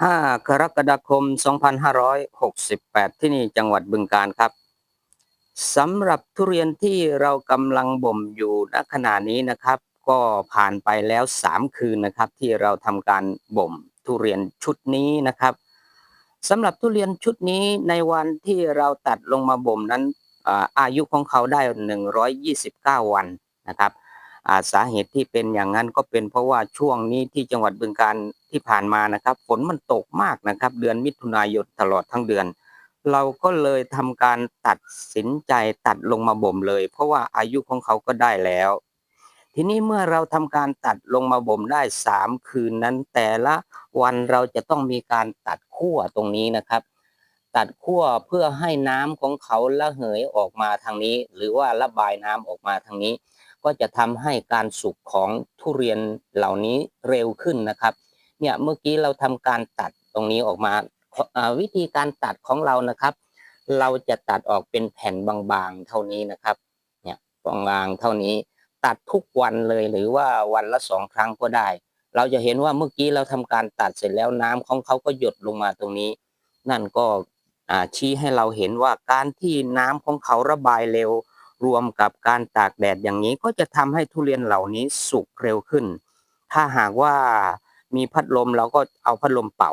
5 กรกฎาคม 2568 ที่นี่จังหวัดบึงกาฬครับสำหรับทุเรียนที่เรากำลังบ่มอยู่ณขณะนี้นะครับ ก็ผ่านไปแล้ว 3 คืนนะครับ ที่เราทำการบ่มทุเรียนชุดนี้นะครับสำหรับทุเรียนชุดนี้ในวันที่เราตัดลงมาบ่มนั้นอายุของเขาได้ 129 วันนะครับ อ่าสาเหตุที่เป็นอย่างนั้นก็เป็นเพราะว่าช่วงนี้ที่จังหวัดบึงการที่ผ่านมานะครับ ฝนมันตกมากนะครับ เดือนมิถุนายนตลอดทั้งเดือน เราก็เลยทำการตัดสินใจตัดลงมาบ่มเลย เพราะว่าอายุของเขาก็ได้แล้ว ทีนี้เมื่อเราทำการตัดลงมาบ่มได้สามคืนนั้น แต่ละวันเราจะต้องมีการตัดขั้วตรงนี้นะครับตัดขั้วเพื่อให้น้ำของเขาระเหยออกมาทางนี้ หรือว่าระบายน้ำออกมาทางนี้ ก็จะทำให้การสุกของทุเรียนเหล่านี้เร็วขึ้นนะครับ เนี่ยเมื่อกี้เราทำการตัดตรงนี้ออกมาวิธีการตัดของเรานะครับ เราจะตัดออกเป็นแผ่นบางๆเท่านี้นะครับ เนี่ยบางๆเท่านี้ ตัดทุกวันเลยหรือว่าวันละสองครั้งก็ได้ เราจะเห็นว่าเมื่อกี้เราทำการตัดเสร็จแล้วน้ำของเขาก็หยดลงมาตรงนี้ นั่นก็ชี้ให้เราเห็นว่าการที่น้ำของเขาระบายเร็ว รวมกับการตากแดดอย่างนี้ก็จะทำให้ทุเรียนเหล่านี้สุกเร็วขึ้น ถ้าหากว่ามีพัดลมเราก็เอาพัดลมเป่า